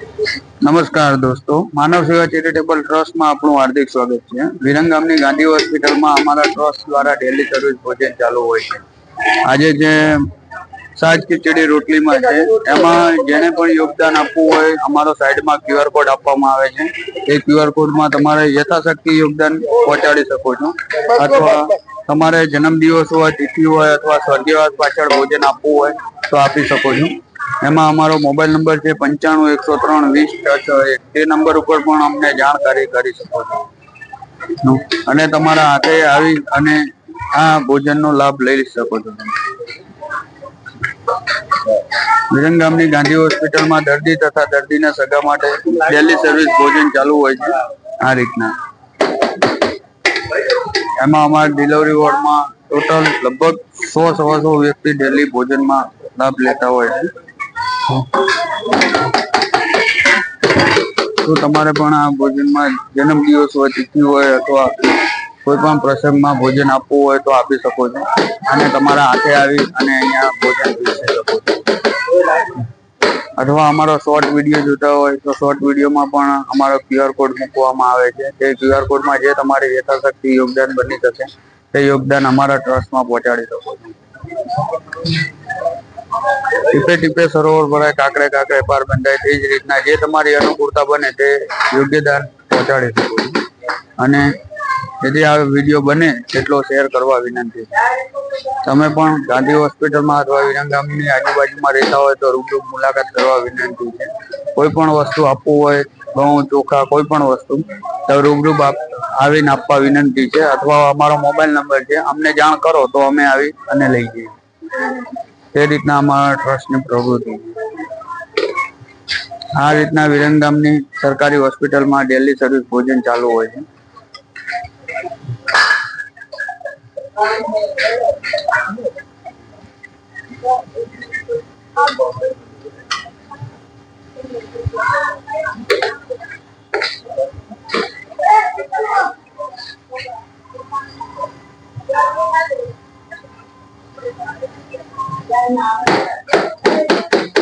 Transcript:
નમસ્કાર દોસ્તો. માનવ સેવા ચેરિટેબલ ટ્રસ્ટમાં આપણું હાર્દિક સ્વાગત છે. વિરંગામની ગાંધી હોસ્પિટલમાં અમારા ટ્રસ્ટ દ્વારા ડેલી સર્વિસ ભોજન ચાલુ હોય છે. આજે જે સાજ ખીચડી રોટલીમાં છે, એમાં જેને પણ યોગદાન આપવું હોય, અમારો સાઈડમાં ક્યુઆર કોડ આપવામાં આવે છે. એ ક્યુઆર કોડમાં તમારે યથાશક્તિ યોગદાન પહોંચાડી શકો છો. અથવા તમારે જન્મદિવસ હોય, તિથિ હોય, અથવા સ્વર્ગીયવાસ પાછળ ભોજન આપવું હોય, તો આપી શકો છો. એમાં અમારો મોબાઈલ નંબર છે પંચાણું, એકસો ત્રણ, વીસ, છ એક. તે નંબર ઉપર પણ અમને જાણકારી કરી શકો છો. અને તમારા હાથે આવી અને આ ભોજનનો લાભ લઈ શકો છો વિરંગ ગામની ગાંધી હોસ્પિટલમાં દર્દી તથા દર્દીના સગા માટે ડેલી સર્વિસ ભોજન ચાલુ હોય છે. આ રીતના. એમાં અમારા ડિલિવરી વોર્ડમાં ટોટલ લગભગ સો સવા સો વ્યક્તિ ડેલી ભોજનમાં લાભ લેતા હોય છે. તો તમારે પણ આ ભોજનમાં જન્મદિવસ હોય, તિથિ હોય અથવા કોઈ પણ પ્રસંગમાં ભોજન આપવું હોય તો આપી શકો છો. અને તમારા હાથે આવી અને અહીંયા ભોજન પીરસી શકો છો. અથવા અમારો શોર્ટ વીડિયો જોતા હોય, તો શોર્ટ વિડીયોમાં પણ અમારો ક્યુઆર કોડ મૂકવામાં આવે છે. તે ક્યુઆર કોડમાં જે તમારી યથાશક્તિ યોગદાન બની શકે, તે યોગદાન અમારા ટ્રસ્ટમાં પહોંચાડી શકો છો. ટીપે ટીપે સરોવર ભરાય કાકડે કાકડે પાર બંધાય, તે જ રીતના જે તમારી અનુકૂળતા બને તે યોગ્યદાન પહોંચાડી શકો અને જેથી આ વીડિયો બને તેટલો શેર કરવા વિનંતી તમે પણ ગાંધી હોસ્પિટલમાં અથવા વિરંગામની આજુબાજુમાં રહેતા હોય તો રૂબરૂ મુલાકાત કરવા વિનંતી છે. કોઈ પણ વસ્તુ આપવું હોય, ઘઉં, ચોખા, કોઈ પણ વસ્તુ, તો રૂબરૂ આવીને આપવા વિનંતી છે. અથવા અમારો મોબાઈલ નંબર છે. અમને જાણ કરો તો અમે આવી અને લઈ જઈએ. તે રીતના અમારા ટ્રસ્ટની પ્રવૃત્તિ. આ રીતના વિરંગામની સરકારી હોસ્પિટલમાં ડેલી સર્વિસ ભોજન ચાલુ હોય છે. 在哪儿。